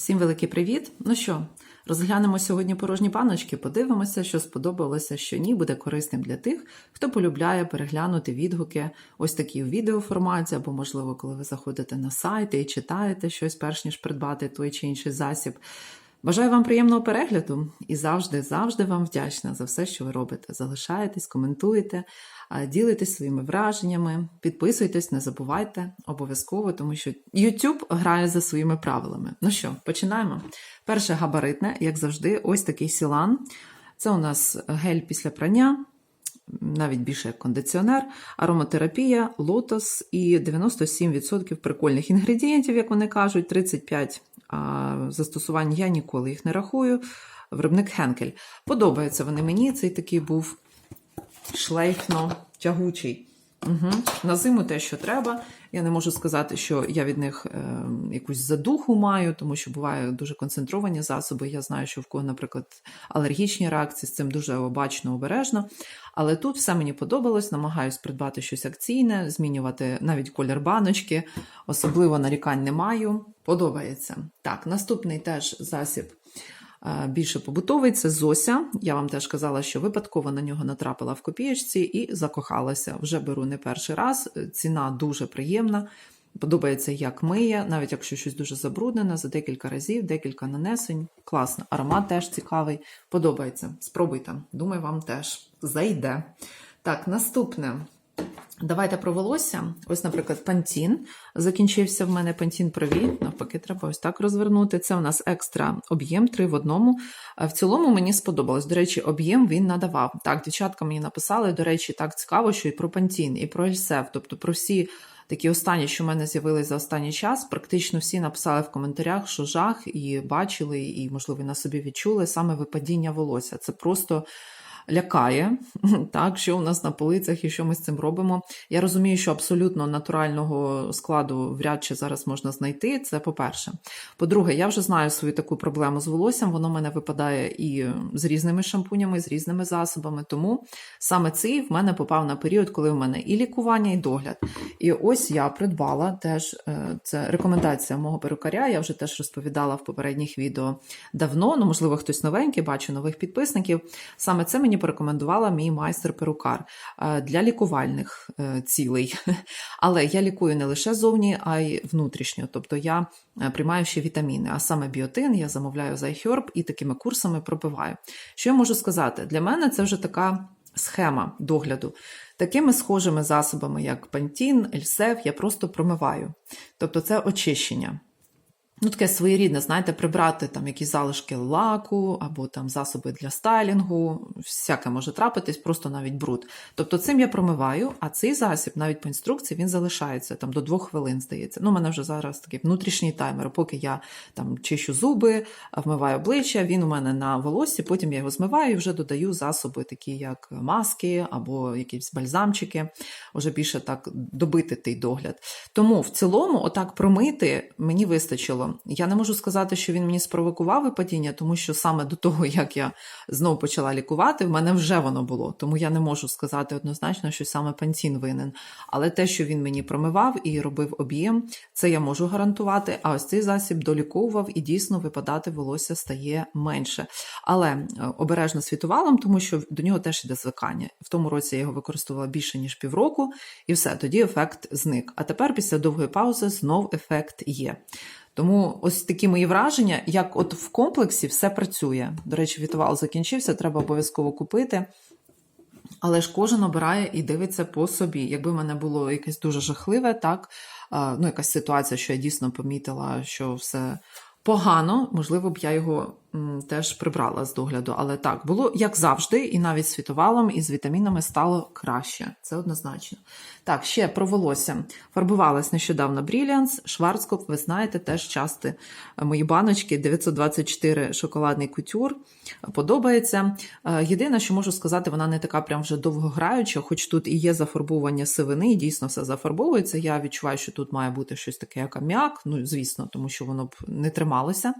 Всім великий привіт! Ну що, розглянемо сьогодні порожні баночки, подивимося, що сподобалося, що ні, буде корисним для тих, хто полюбляє переглянути відгуки, ось такі в відеоформаті, або, можливо, коли ви заходите на сайти і читаєте щось, перш ніж придбати той чи інший засіб. Бажаю вам приємного перегляду і завжди, завжди вам вдячна за все, що ви робите. Залишаєтесь, коментуєте, ділитесь своїми враженнями, підписуйтесь, не забувайте обов'язково, тому що YouTube грає за своїми правилами. Ну що, починаємо. Перше габаритне, як завжди, ось такий сілан. Це у нас гель після прання. Навіть більше як кондиціонер, ароматерапія, лотос і 97% прикольних інгредієнтів, як вони кажуть, 35 а, застосувань я ніколи їх не рахую. Виробник Хенкель. Подобаються вони мені. Цей такий був шлейфно тягучий. Угу. На зиму те, що треба. Я не можу сказати, що я від них е, якусь задуху маю, тому що бувають дуже концентровані засоби. Я знаю, що в кого, наприклад, алергічні реакції з цим дуже обачно, обережно. Але тут все мені подобалось, намагаюсь придбати щось акційне, змінювати навіть колір баночки, особливо нарікань не маю. Подобається. Так, наступний теж засіб більше побутовий це Зося. Я вам теж казала, що випадково на нього натрапила в копієчці і закохалася. Вже беру не перший раз. Ціна дуже приємна. Подобається, як миє, навіть якщо щось дуже забруднене, за декілька разів, декілька нанесень. Класно. Аромат теж цікавий. Подобається. Спробуйте. Думаю, вам теж зайде. Так, наступне. Давайте про волосся. Ось, наприклад, пантін. Закінчився в мене пантін прові. Навпаки, треба ось так розвернути. Це у нас екстра об'єм, три в одному. В цілому мені сподобалось. До речі, об'єм він надавав. Так, дівчатка мені написали, до речі, так цікаво, що і про пантін, і про Ельсев, тобто про всі. Такі останні, що в мене з'явилися за останній час, практично всі написали в коментарях, що жах, і бачили, і, можливо, на собі відчули саме випадіння волосся. Це просто лякає, так, що у нас на полицях і що ми з цим робимо. Я розумію, що абсолютно натурального складу вряд чи зараз можна знайти. Це по-перше. По-друге, я вже знаю свою таку проблему з волоссям, воно в мене випадає і з різними шампунями, і з різними засобами. Тому саме цей в мене попав на період, коли в мене і лікування, і догляд. І ось я придбала теж е, це рекомендація мого перукаря. Я вже теж розповідала в попередніх відео давно. Ну, можливо, хтось новенький, бачу нових підписників. Саме це мені порекомендувала мій майстер-перукар е, для лікувальних е, цілей. Але я лікую не лише зовні, а й внутрішньо. Тобто я е, приймаю ще вітаміни, а саме біотин я замовляю за iHerb і такими курсами пропиваю. Що я можу сказати? Для мене це вже така схема догляду. Такими схожими засобами, як пантін, ельсев, я просто промиваю. Тобто це очищення. Ну, таке своєрідне, знаєте, прибрати там якісь залишки лаку або там засоби для стайлінгу, всяке може трапитись, просто навіть бруд. Тобто цим я промиваю, а цей засіб, навіть по інструкції, він залишається там до двох хвилин, здається. Ну, у мене вже зараз такий внутрішній таймер. Поки я там чищу зуби, вмиваю обличчя, він у мене на волосі, потім я його змиваю і вже додаю засоби, такі як маски або якісь бальзамчики, вже більше так добити той догляд. Тому в цілому, отак промити мені вистачило. Я не можу сказати, що він мені спровокував випадіння, тому що саме до того, як я знову почала лікувати, в мене вже воно було. Тому я не можу сказати однозначно, що саме пантін винен. Але те, що він мені промивав і робив об'єм, це я можу гарантувати. А ось цей засіб доліковував і дійсно випадати волосся стає менше. Але е, обережно світувалом, тому що до нього теж йде звикання. В тому році я його використовувала більше ніж півроку, і все, тоді ефект зник. А тепер, після довгої паузи, знов ефект є. Тому ось такі мої враження, як от в комплексі все працює. До речі, вітувал закінчився, треба обов'язково купити. Але ж кожен обирає і дивиться по собі. Якби в мене було якесь дуже жахливе, так, ну, якась ситуація, що я дійсно помітила, що все погано, можливо б я його теж прибрала з догляду. Але так, було як завжди, і навіть з світовалом, і з вітамінами стало краще. Це однозначно. Так, ще про волосся. Фарбувалась нещодавно Brilliance, Шварцкоп, ви знаєте, теж часто мої баночки 924 шоколадний кутюр. Подобається. Е, Єдине, що можу сказати, вона не така прям вже довгограюча, хоч тут і є зафарбування сивини, і дійсно все зафарбовується. Я відчуваю, що тут має бути щось таке, як аміак, ну, звісно, тому що воно б не трималося.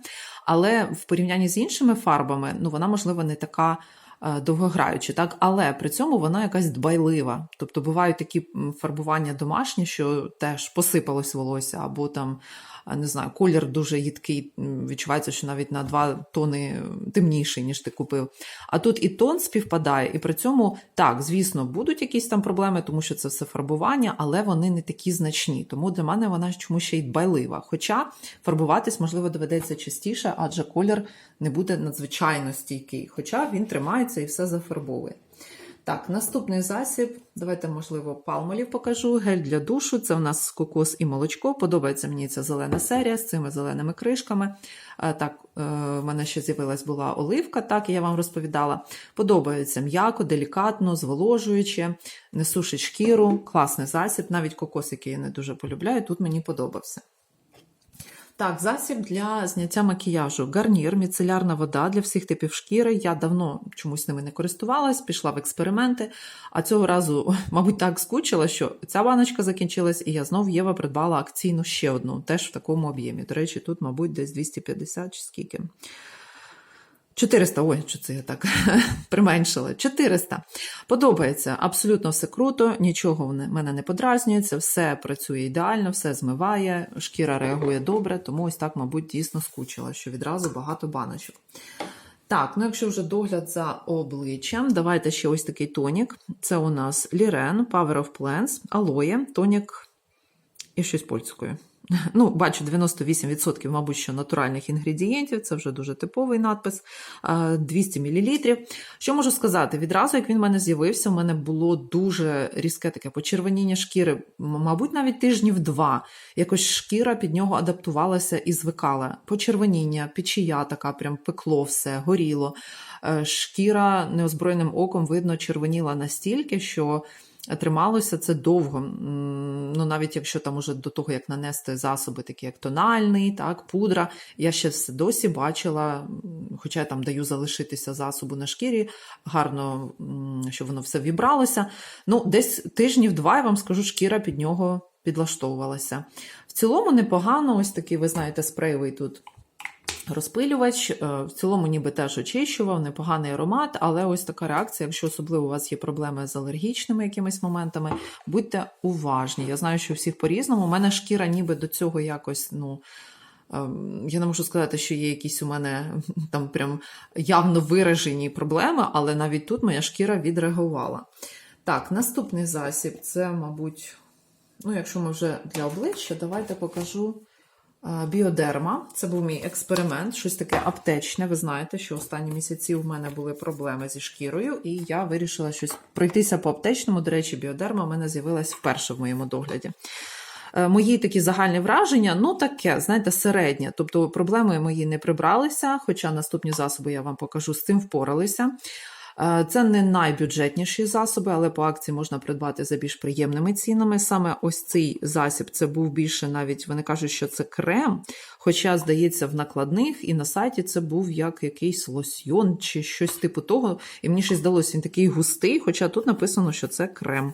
Але в порівнянні з іншими фарбами, ну, вона, можливо, не така. довгограюча, Довгограючи, так, але при цьому вона якась дбайлива. Тобто бувають такі фарбування домашні, що теж посипалось волосся, або там не знаю, колір дуже їдкий, відчувається, що навіть на 2 тони темніший, ніж ти купив. А тут і тон співпадає, і при цьому так, звісно, будуть якісь там проблеми, тому що це все фарбування, але вони не такі значні. Тому для мене вона чомусь ще й дбайлива. Хоча фарбуватись, можливо, доведеться частіше, адже колір не буде надзвичайно стійкий. Хоча він тримається і все зафарбовує. Так, наступний засіб. Давайте, можливо, палмолів покажу. Гель для душу. Це в нас кокос і молочко. Подобається мені ця зелена серія з цими зеленими кришками. Е, Так, е, в мене ще з'явилась була оливка, так я вам розповідала. Подобається м'яко, делікатно, зволожуюче, не сушить шкіру. Класний засіб. Навіть кокос, який я не дуже полюбляю, тут мені подобався. Так, засіб для зняття макіяжу. Гарнір, міцелярна вода для всіх типів шкіри. Я давно чомусь ними не користувалась, пішла в експерименти. А цього разу, мабуть, так скучила, що ця баночка закінчилась, і я знов Єва придбала акційну ще одну, теж в такому об'ємі. До речі, тут, мабуть, десь 250 чи скільки. 400, ой, що це я так применшила. 400. Подобається. Абсолютно все круто, нічого в мене не подразнюється, все працює ідеально, все змиває, шкіра реагує добре, тому ось так, мабуть, дійсно скучила, що відразу багато баночок. Так, ну якщо вже догляд за обличчям, давайте ще ось такий тонік. Це у нас Liren Power of Plants, алоє, тонік і щось польською. Ну, бачу, 98%, мабуть, що натуральних інгредієнтів, це вже дуже типовий надпис, 200 мл. Що можу сказати? Відразу, як він в мене з'явився, у мене було дуже різке таке почервоніння шкіри, мабуть, навіть тижнів два. Якось шкіра під нього адаптувалася і звикала. Почервоніння, печія така, прям пекло все, горіло. Е, Шкіра неозброєним оком, видно, червоніла настільки, що. Трималося це довго. Ну, навіть якщо там уже до того, як нанести засоби, такі як тональний, так, пудра, я ще все досі бачила, хоча я там даю залишитися засобу на шкірі, гарно, щоб воно все вібралося. Ну, десь тижнів два, я вам скажу, шкіра під нього підлаштовувалася. В цілому непогано, ось такий, ви знаєте, спрейовий тут розпилювач. Е, В цілому, ніби теж очищував, непоганий аромат, але ось така реакція, якщо особливо у вас є проблеми з алергічними якимись моментами, будьте уважні. Я знаю, що всіх по-різному. У мене шкіра ніби до цього якось, ну. ем, Я не можу сказати, що є якісь у мене там прям явно виражені проблеми, але навіть тут моя шкіра відреагувала. Так, наступний засіб це, мабуть, ну, якщо ми вже для обличчя, давайте покажу Біодерма. Це був мій експеримент, щось таке аптечне. Ви знаєте, що останні місяці у мене були проблеми зі шкірою, і я вирішила щось пройтися по аптечному. До речі, біодерма у мене з'явилась вперше в моєму догляді. Е, Мої такі загальні враження, ну таке, знаєте, середнє. Тобто проблеми мої не прибралися, хоча наступні засоби я вам покажу, з цим впоралися. Е, Це не найбюджетніші засоби, але по акції можна придбати за більш приємними цінами. Саме ось цей засіб це був більше навіть вони кажуть, що це крем. Хоча, здається, в накладних і на сайті це був як якийсь лосьйон чи щось типу того. І мені щось здалося, він такий густий, хоча тут написано, що це крем.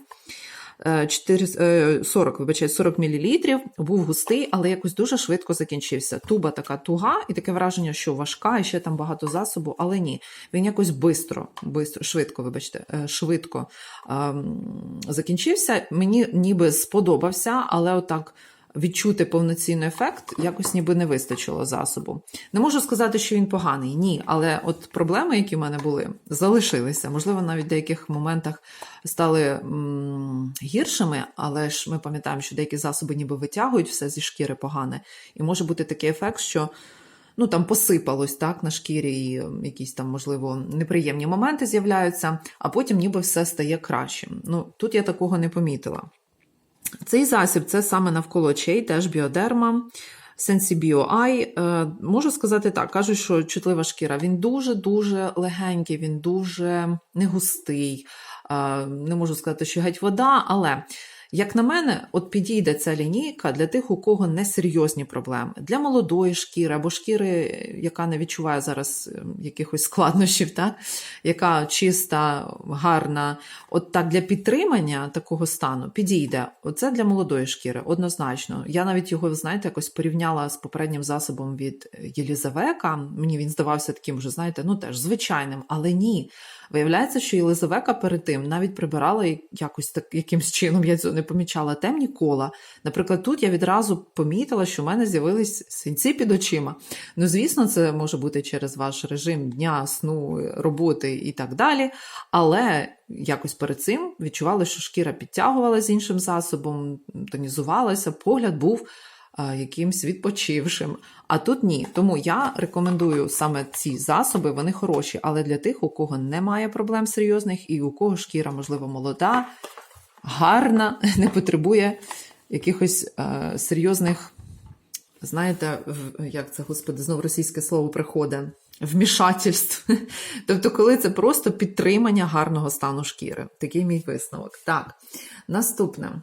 Е, 4, е, 40, вибачаю, 40 мл, був густий, але якось дуже швидко закінчився. Туба така туга, і таке враження, що важка, і ще там багато засобу, але ні. Він якось бистро, бистро швидко, вибачте, е, швидко ем, закінчився. Мені ніби сподобався, але отак. Відчути повноцінний ефект якось ніби не вистачило засобу. Не можу сказати, що він поганий, ні. Але от проблеми, які в мене були, залишилися. Можливо, навіть в деяких моментах стали м, гіршими, але ж ми пам'ятаємо, що деякі засоби ніби витягують все зі шкіри погане. І може бути такий ефект, що ну там посипалось так на шкірі, і якісь там, можливо, неприємні моменти з'являються, а потім ніби все стає кращим. Ну, тут я такого не помітила. Цей засіб це саме навколо очей, теж біодерма. Sensibio Eye. Е, можу сказати так, кажуть, що чутлива шкіра. Він дуже-дуже легенький, він дуже негустий. Е, не можу сказати, що геть вода, але. Як на мене, от підійде ця лінійка для тих, у кого несерйозні проблеми. Для молодої шкіри або шкіри, яка не відчуває зараз е, якихось складнощів, так? яка чиста, гарна. От так для підтримання такого стану підійде. Оце для молодої шкіри, однозначно. Я навіть його, знаєте, якось порівняла з попереднім засобом від Єлізавека. Мені він здавався таким, вже, знаєте, ну теж звичайним, але ні. Виявляється, що Єлизавека перед тим навіть прибирала якось так якимсь чином, я цього не помічала темні кола. Наприклад, тут я відразу помітила, що в мене з'явились синці під очима. Ну, звісно, це може бути через ваш режим дня, сну, роботи і так далі. Але якось перед цим відчувала, що шкіра підтягувалася іншим засобом, тонізувалася, погляд був якимсь відпочившим. А тут ні. Тому я рекомендую саме ці засоби, вони хороші, але для тих, у кого немає проблем серйозних, і у кого шкіра, можливо, молода, гарна, не потребує якихось е, серйозних, знаєте, як це, господи, знову російське слово приходить. Вмішательств. Тобто, коли це просто підтримання гарного стану шкіри. Такий мій висновок. Так, наступне.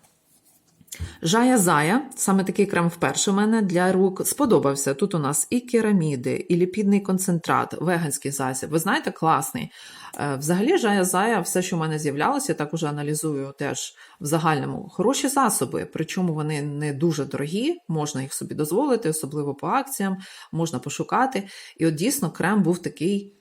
Жая Зая, саме такий крем вперше у мене для рук сподобався. Тут у нас і кераміди, і ліпідний концентрат, веганський засіб. Ви знаєте, класний. Е, Взагалі, Жая Зая, все, що в мене з'являлося, я так уже аналізую теж в загальному. Хороші засоби, причому вони не дуже дорогі, можна їх собі дозволити, особливо по акціям, можна пошукати. І от дійсно крем був такий.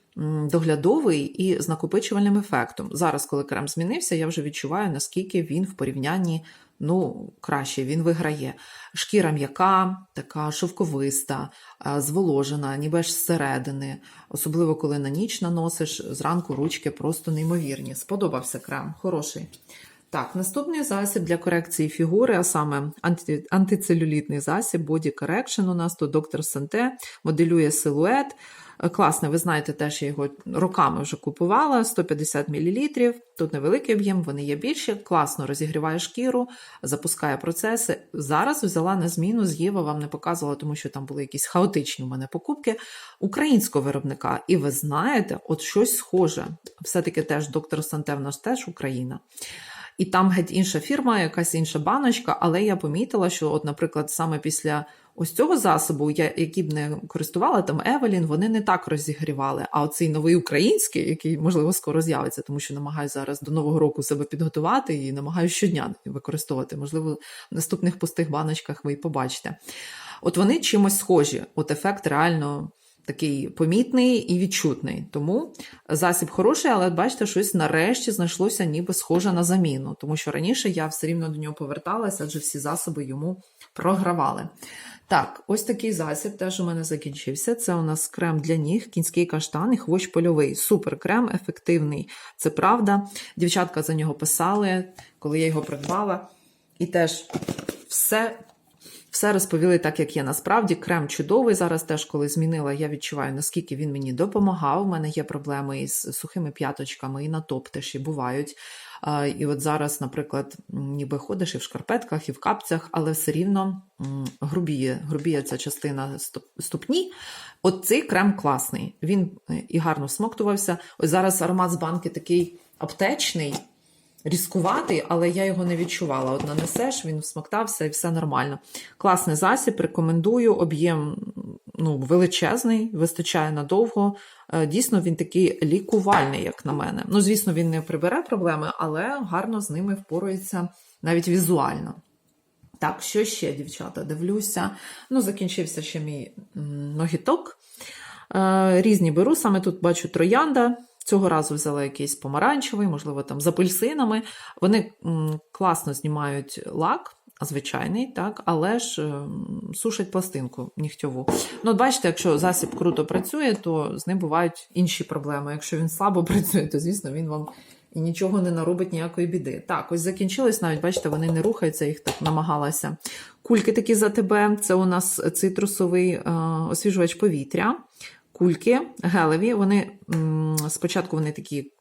Доглядовий і з накопичувальним ефектом. Зараз, коли крем змінився, я вже відчуваю, наскільки він в порівнянні ну, краще, він виграє. Шкіра м'яка, така шовковиста, е, зволожена, ніби аж зсередини. Особливо, коли на ніч наносиш, зранку ручки просто неймовірні. Сподобався крем, хороший. Так, наступний засіб для корекції фігури, а саме анти, антицелюлітний засіб Body Correction у нас тут доктор Санте моделює силует. Класне, ви знаєте, теж я його роками вже купувала, 150 мл. Тут невеликий об'єм, вони є більші, класно розігріває шкіру, запускає процеси. Зараз взяла на зміну з Єва, вам не показувала, тому що там були якісь хаотичні у мене покупки українського виробника. І ви знаєте, от щось схоже. Все-таки теж доктор Санте в нас теж Україна. І там геть інша фірма, якась інша баночка, але я помітила, що, от, наприклад, саме після ось цього засобу, я, який б не користувала, там Евелін, вони не так розігрівали. А оцей новий український, який, можливо, скоро з'явиться, тому що намагаюся зараз до Нового року себе підготувати і намагаюся щодня використовувати. Можливо, в наступних пустих баночках ви і побачите. От вони чимось схожі. От ефект реально такий помітний і відчутний. Тому засіб хороший, але бачите, щось нарешті знайшлося ніби схоже на заміну. Тому що раніше я все рівно до нього поверталася, адже всі засоби йому програвали. Так, ось такий засіб теж у мене закінчився. Це у нас крем для ніг, кінський каштан і хвощ польовий. Супер крем, ефективний. Це правда. Дівчатка за нього писали, коли я його придбала. І теж все все розповіли так, як є насправді. Крем чудовий. Зараз теж, коли змінила, я відчуваю, наскільки він мені допомагав. У мене є проблеми із сухими п'яточками, і на топ бувають. І от зараз, наприклад, ніби ходиш і в шкарпетках, і в капцях, але все рівно грубіє, грубіє ця частина ступні. От цей крем класний. Він е, і гарно всмоктувався. Ось зараз аромат з банки такий аптечний різкуватий, але я його не відчувала. От нанесеш, він всмоктався і все нормально. Класний засіб, рекомендую. Об'єм ну, величезний, вистачає надовго. Е, Дійсно, він такий лікувальний, як на мене. Ну, звісно, він не прибере проблеми, але гарно з ними впорується навіть візуально. Так, що ще, дівчата? Дивлюся. Ну, закінчився ще мій ногіток. Е, Різні беру. Саме тут бачу троянда. Цього разу взяла якийсь помаранчевий, можливо, там з апельсинами. Вони класно знімають лак, звичайний, так, але ж ем, сушать пластинку нігтьову. Ну, бачите, якщо засіб круто працює, то з ним бувають інші проблеми. Якщо він слабо працює, то звісно він вам і нічого не наробить ніякої біди. Так, ось закінчилось навіть, бачите, вони не рухаються, їх так намагалася. Кульки такі за тебе. Це у нас цитрусовий е, освіжувач повітря. Кульки гелеві, вони спочатку вони такі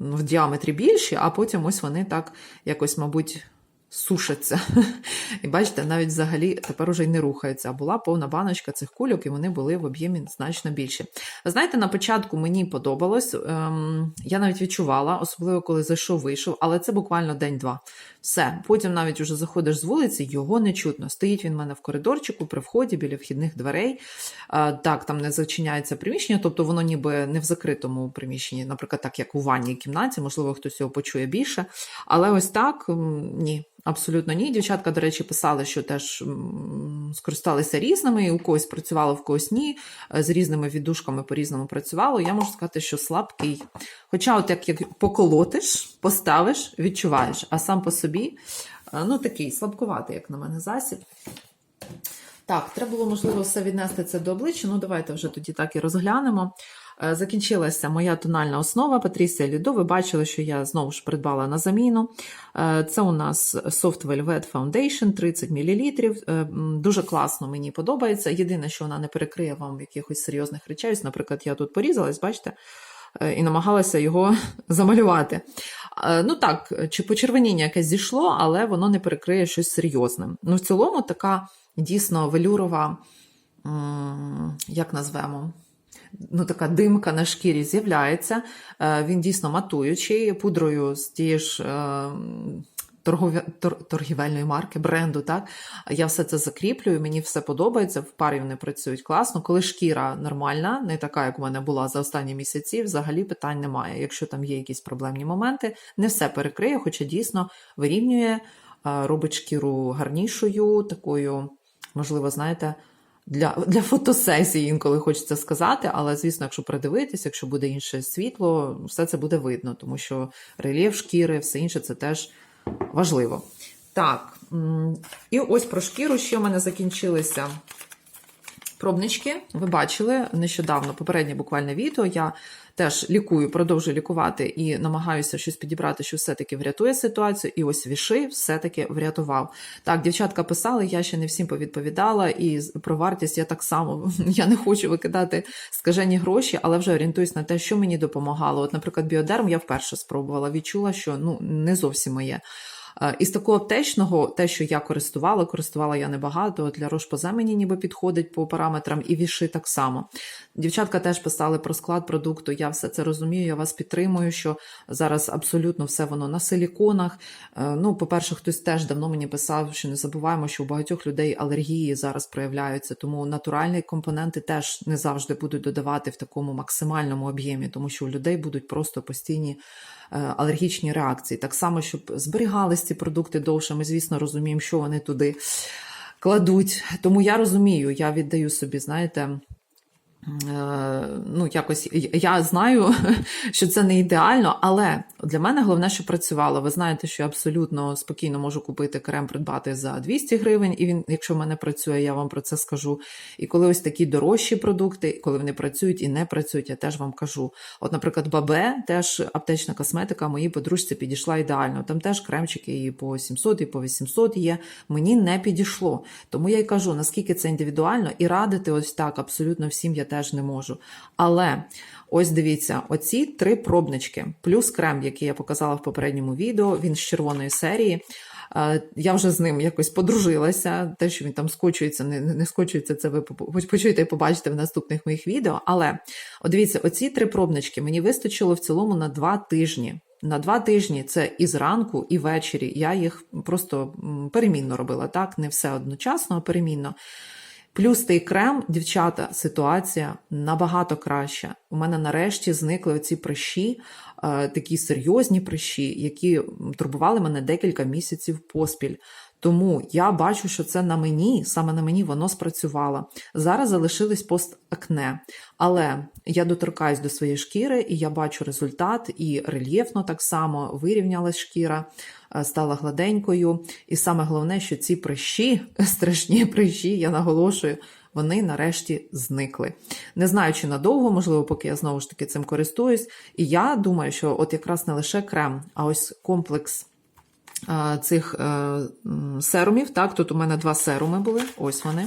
в діаметрі більші, а потім ось вони так якось, мабуть, сушаться. І бачите, навіть взагалі тепер уже й не рухаються. А була повна баночка цих кульок, і вони були в об'ємі значно більші. Ви знаєте, на початку мені подобалось, ем, я навіть відчувала, особливо коли зайшов, вийшов, але це буквально день-два. Все. Потім навіть уже заходиш з вулиці, його не чутно. Стоїть він в мене в коридорчику при вході біля вхідних дверей. А, так, там не зачиняється приміщення, тобто воно ніби не в закритому приміщенні, наприклад, так як у ванній кімнаті, можливо, хтось його почує більше. Але ось так ні. Абсолютно ні. Дівчатка, до речі, писали, що теж скористалися різними, і у когось працювало, в когось ні. Е, З різними віддушками по-різному працювало. Я можу сказати, що слабкий. Хоча, от як, як поколотиш, поставиш, відчуваєш, а сам по собі Е, Ну, такий слабкуватий, як на мене, засіб. Так, треба було, можливо, все віднести це до обличчя. Ну, давайте вже тоді так і розглянемо. Е, Закінчилася моя тональна основа Патрісія Лідо. Ви бачили, що я знову ж придбала на заміну. Е, Це у нас Soft Velvet Foundation 30 мл. Дуже класно мені подобається. Єдине, що вона не перекриє вам якихось серйозних речей. Наприклад, я тут порізалась, бачите? е, І намагалася його замалювати. Е, Ну так, чи почервоніння якесь зійшло, але воно не перекриє щось серйозне. Ну, в цілому, така дійсно велюрова, як назвемо, ну, така димка на шкірі з'являється. Е, Він дійсно матуючий, пудрою з тієї ж. е, тор- торгівельної марки, бренду, так я все це закріплюю, мені все подобається. В парі вони працюють класно. Коли шкіра нормальна, не така, як у мене була за останні місяці, взагалі питань немає. Якщо там є якісь проблемні моменти, не все перекриє, хоча дійсно вирівнює, е, робить шкіру гарнішою, такою, можливо, знаєте. Для, для фотосесії інколи хочеться сказати, але звісно, якщо придивитись, якщо буде інше світло, все це буде видно, тому що рельєф шкіри, все інше це теж важливо. Так, і ось про шкіру ще в мене закінчилися пробнички. Ви бачили нещодавно попереднє буквально відео. Я теж лікую, продовжую лікувати і намагаюся щось підібрати, що все-таки врятує ситуацію. І ось віши все-таки врятував. Так, дівчатка писали, я ще не всім повідповідала, і про вартість я так само я не хочу викидати скажені гроші, але вже орієнтуюсь на те, що мені допомагало. От, наприклад, біодерм я вперше спробувала, відчула, що ну не зовсім моє. Із такого аптечного, те, що я користувала, користувала я небагато. Для Рошпозе мені ніби підходить по параметрам, і віши так само. Дівчатка теж писали про склад продукту. Я все це розумію. Я вас підтримую, що зараз абсолютно все воно на силіконах. Е, Ну, по-перше, хтось теж давно мені писав, що не забуваємо, що у багатьох людей алергії зараз проявляються, тому натуральні компоненти теж не завжди будуть додавати в такому максимальному об'ємі, тому що у людей будуть просто постійні е, алергічні реакції. Так само, щоб зберігались ці продукти довше. Ми, звісно, розуміємо, що вони туди кладуть. Тому я розумію, я віддаю собі, знаєте. Е, Ну, якось я знаю, що це не ідеально, але для мене головне, що працювало. Ви знаєте, що я абсолютно спокійно можу купити крем, придбати за 200 гривень, і він, якщо в мене працює, я вам про це скажу. І коли ось такі дорожчі продукти, коли вони працюють і не працюють, я теж вам кажу. От, наприклад, Бабе, теж аптечна косметика, моїй подружці підійшла ідеально. Там теж кремчики і по 700, і по 800 є. Мені не підійшло. Тому я й кажу, наскільки це індивідуально, і радити ось так абсолютно всім я теж не можу. Але ось дивіться, оці три пробнички, плюс крем, який я показала в попередньому відео, він з червоної серії. Е, Я вже з ним якось подружилася. Те, що він там скочується, не, не скочується, це ви почуєте і побачите в наступних моїх відео. Але от дивіться, оці три пробнички мені вистачило в цілому на два тижні. На два тижні це і зранку, і ввечері. Я їх просто перемінно робила, так, не все одночасно, а перемінно. Плюс той крем, дівчата, ситуація набагато краща. У мене нарешті зникли оці прищі, е, такі серйозні прищі, які турбували мене декілька місяців поспіль. Тому я бачу, що це на мені, саме на мені воно спрацювало. Зараз залишились постакне, але я доторкаюсь до своєї шкіри, і я бачу результат, і рельєфно так само вирівнялась шкіра, е, стала гладенькою. І саме головне, що ці прищі, страшні прищі, я наголошую, вони нарешті зникли. Не знаю, чи надовго, можливо, поки я знову ж таки цим користуюсь. І я думаю, що от якраз не лише крем, а ось комплекс цих е, серумів. Так, тут у мене два серуми були. Ось вони.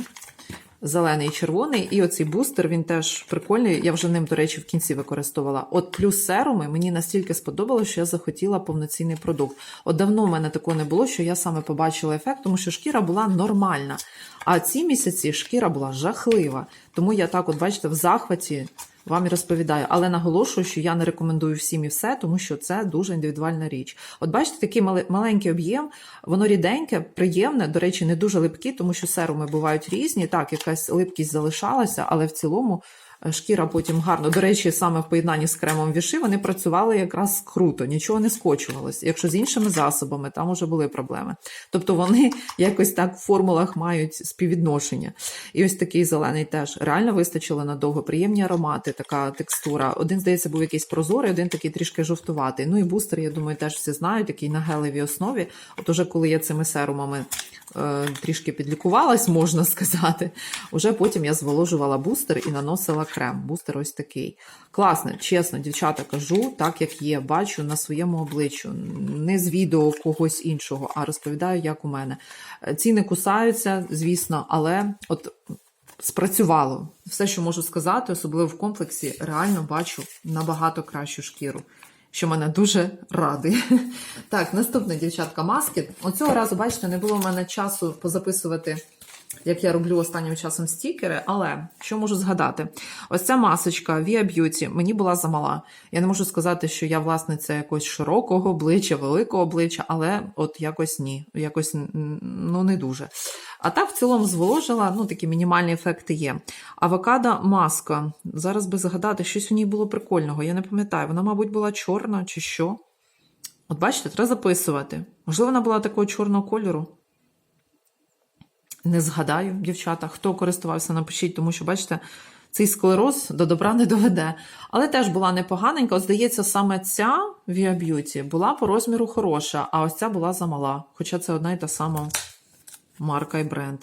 Зелений і червоний, і оцей бустер він теж прикольний. Я вже ним, до речі, в кінці використовувала. От плюс серуми мені настільки сподобалося, що я захотіла повноцінний продукт. От давно в мене такого не було, що я саме побачила ефект, тому що шкіра була нормальна. А ці місяці шкіра була жахлива. Тому я так, от бачите, в захваті вам і розповідаю, але наголошую, що я не рекомендую всім і все, тому що це дуже індивідуальна річ. От бачите, такий маленький об'єм, воно ріденьке, приємне, до речі, не дуже липкі, тому що серуми бувають різні. Так, якась липкість залишалася, але в цілому шкіра потім гарно. До речі, саме в поєднанні з кремом віши вони працювали якраз круто, нічого не скочувалось. Якщо з іншими засобами, там уже були проблеми. Тобто вони якось так в формулах мають співвідношення. І ось такий зелений теж реально вистачило надовго. Приємні аромати, така текстура. Один, здається, був якийсь прозорий, один такий трішки жовтуватий. Ну і бустер, я думаю, теж всі знають, такий на гелевій основі. От уже коли я цими серумами е, трішки підлікувалась, можна сказати, уже потім я зволожувала бустер і наносила крем. Бустер ось такий. Класно, чесно, дівчата кажу, так як є, бачу на своєму обличчю, не з відео когось іншого, а розповідаю, як у мене. Е, Ціни кусаються, звісно, але от спрацювало. Все, що можу сказати, особливо в комплексі, реально бачу набагато кращу шкіру. Що мене дуже радує. Так, наступна дівчатка маски. Оцього разу, бачите, не було в мене часу позаписувати, як я роблю останнім часом стікери, але що можу згадати? Ось ця масочка Via Beauty мені була замала. Я не можу сказати, що я власниця якогось широкого обличчя, великого обличчя, але от якось ні, якось ну не дуже. А так в цілому зволожила, ну такі мінімальні ефекти є. Авокадо маска. Зараз би згадати, щось у ній було прикольного. Я не пам'ятаю, вона, мабуть, була чорна чи що. От бачите, треба записувати. Можливо, вона була такого чорного кольору. Не згадаю, дівчата, хто користувався, напишіть, тому що, бачите, цей склероз до добра не доведе. Але теж була непоганенька. Здається, саме ця Via Beauty була по розміру хороша, а ось ця була замала. Хоча це одна і та сама марка і бренд.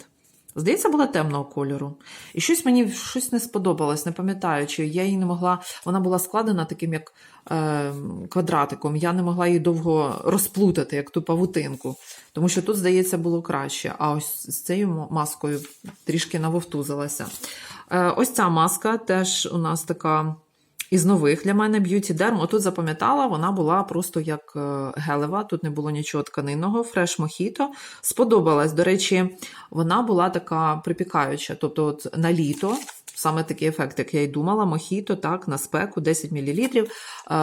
Здається, була темного кольору. І щось мені щось не сподобалось, не пам'ятаю, чи я її не могла. Вона була складена таким як е, квадратиком. Я не могла її довго розплутати, як ту павутинку. Тому що тут, здається, було краще. А ось з цією маскою трішки навовтузилася. Е, ось ця маска теж у нас така. Із нових для мене Beauty Derm. Отут запам'ятала, вона була просто як е, гелева, тут не було нічого тканинного, фреш мохіто. Сподобалась. До речі, вона була така припікаюча. Тобто, от на літо, саме такий ефект, як я й думала, мохіто, так, на спеку 10 мл.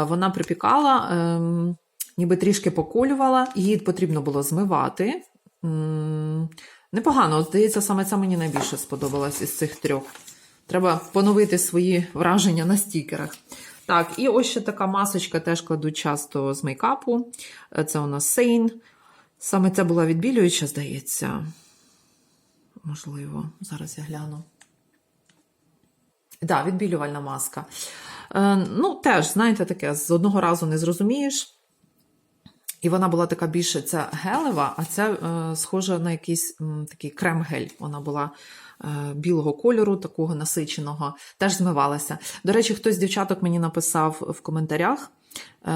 Вона припікала, ем, ніби трішки поколювала, її потрібно було змивати. М, Непогано, здається, саме ця мені найбільше сподобалась із цих трьох. Треба поновити свої враження на стікерах. Так, і ось ще така масочка теж кладуть часто з мейкапу. Е, Це у нас Сейн. Саме це була відбілююча, здається. Можливо, зараз я гляну. Так, да, відбілювальна маска. Е, ну, теж, знаєте, таке, з одного разу не зрозумієш. І вона була така більше ця гелева, а це е, схоже на якийсь м, такий крем-гель. Вона була е, білого кольору, такого насиченого, теж змивалася. До речі, хтось з дівчаток мені написав в коментарях. Е,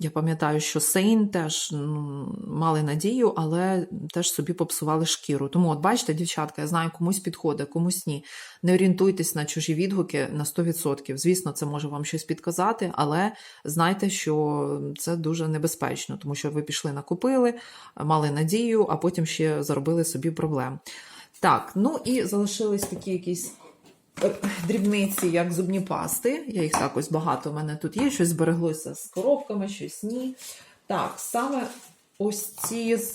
я пам'ятаю, що Сейн теж ну, мали надію, але теж собі попсували шкіру. Тому, от бачите, дівчатка, я знаю, комусь підходить, комусь ні. Не орієнтуйтесь на чужі відгуки на 100%. Звісно, це може вам щось підказати, але знайте, що це дуже небезпечно, тому що ви пішли, накупили, мали надію, а потім ще заробили собі проблем. Так, ну і залишились такі якісь дрібниці, як зубні пасти. Я їх так ось багато в мене тут є. Щось збереглося з коробками, щось ні. Так, саме ось ці з